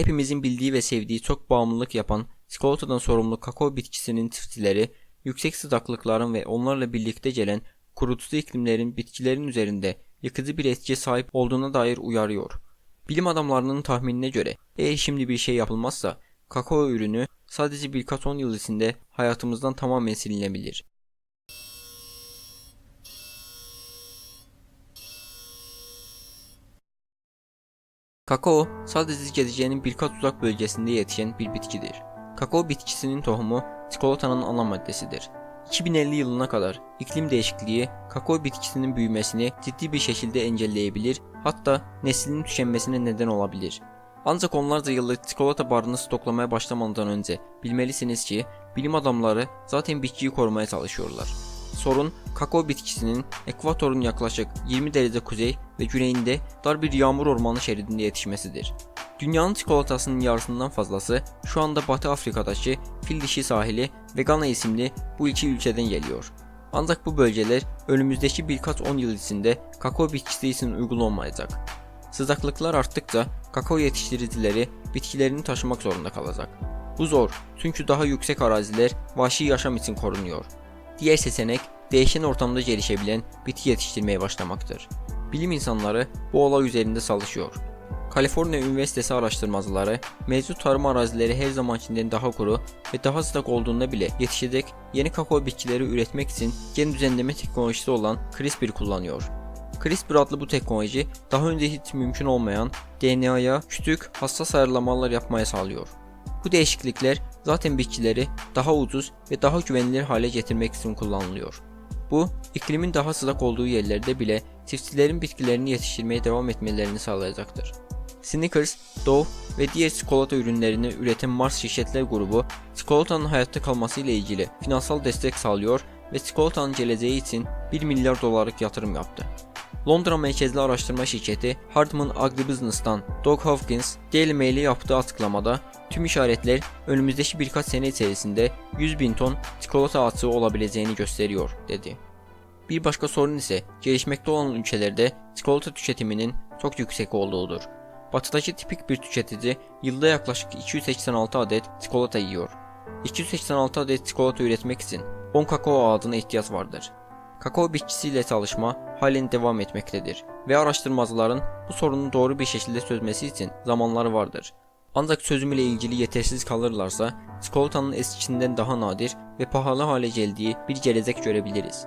Hepimizin bildiği ve sevdiği çok bağımlılık yapan çikolatadan sorumlu kakao bitkisinin tiftileri, yüksek sıcaklıkların ve onlarla birlikte gelen kurutucu iklimlerin bitkilerin üzerinde yıkıcı bir etkiye sahip olduğuna dair uyarıyor. Bilim adamlarının tahminine göre eğer şimdi bir şey yapılmazsa kakao ürünü sadece birkaç on yıl içinde hayatımızdan tamamen silinebilir. Kakao sadece geleceğinin birkaç uzak bölgesinde yetişen bir bitkidir. Kakao bitkisinin tohumu çikolatanın ana maddesidir. 2050 yılına kadar iklim değişikliği kakao bitkisinin büyümesini ciddi bir şekilde engelleyebilir, hatta neslinin tükenmesine neden olabilir. Ancak onlarca yıllık çikolata barını stoklamaya başlamadan önce bilmelisiniz ki bilim adamları zaten bitkiyi korumaya çalışıyorlar. Sorun kakao bitkisinin ekvatorun yaklaşık 20 derece kuzey ve güneyinde dar bir yağmur ormanı şeridinde yetişmesidir. Dünyanın çikolatasının yarısından fazlası şu anda Batı Afrika'daki Fil Dişi sahili ve Gana isimli bu iki ülkeden geliyor. Ancak bu bölgeler önümüzdeki birkaç on yıl içinde kakao bitkisi için uygun olmayacak. Sıcaklıklar arttıkça kakao yetiştiricileri bitkilerini taşımak zorunda kalacak. Bu zor çünkü daha yüksek araziler vahşi yaşam için korunuyor. Diğer seçenek değişen ortamda gelişebilen bitki yetiştirmeye başlamaktır. Bilim insanları bu olay üzerinde çalışıyor. Kaliforniya Üniversitesi araştırmacıları mevcut tarım arazileri her zamankinden daha kuru ve daha sıcak olduğunda bile yetişecek yeni kakao bitkileri üretmek için gen düzenleme teknolojisi olan CRISPR kullanıyor. CRISPR adlı bu teknoloji daha önce hiç mümkün olmayan DNA'ya küçük hassas ayarlamalar yapmaya sağlıyor. Bu değişiklikler zaten bitkileri daha ucuz ve daha güvenilir hale getirmek için kullanılıyor. Bu, iklimin daha sıcak olduğu yerlerde bile çiftçilerin bitkilerini yetiştirmeye devam etmelerini sağlayacaktır. Snickers, Dove ve diğer çikolata ürünlerini üreten Mars şirketler grubu, çikolatanın hayatta kalması ile ilgili finansal destek sağlıyor ve çikolatanın geleceği için 1 milyar dolarlık yatırım yaptı. Londra merkezli araştırma şirketi Hardman Agribusiness'tan Doug Hopkins, Daily Mail'e yaptığı açıklamada tüm işaretler önümüzdeki birkaç sene içerisinde 100 bin ton çikolata atığı olabileceğini gösteriyor, dedi. Bir başka sorun ise gelişmekte olan ülkelerde çikolata tüketiminin çok yüksek olduğudur. Batıdaki tipik bir tüketici yılda yaklaşık 286 adet çikolata yiyor. 286 adet çikolata üretmek için 10 kakao ağacına ihtiyaç vardır. Kakao bitkisiyle çalışma halen devam etmektedir ve araştırmacıların bu sorunu doğru bir şekilde çözmesi için zamanları vardır. Ancak çözüm ilgili yetersiz kalırlarsa çikolatanın eskisinden daha nadir ve pahalı hale geldiği bir gelecek görebiliriz.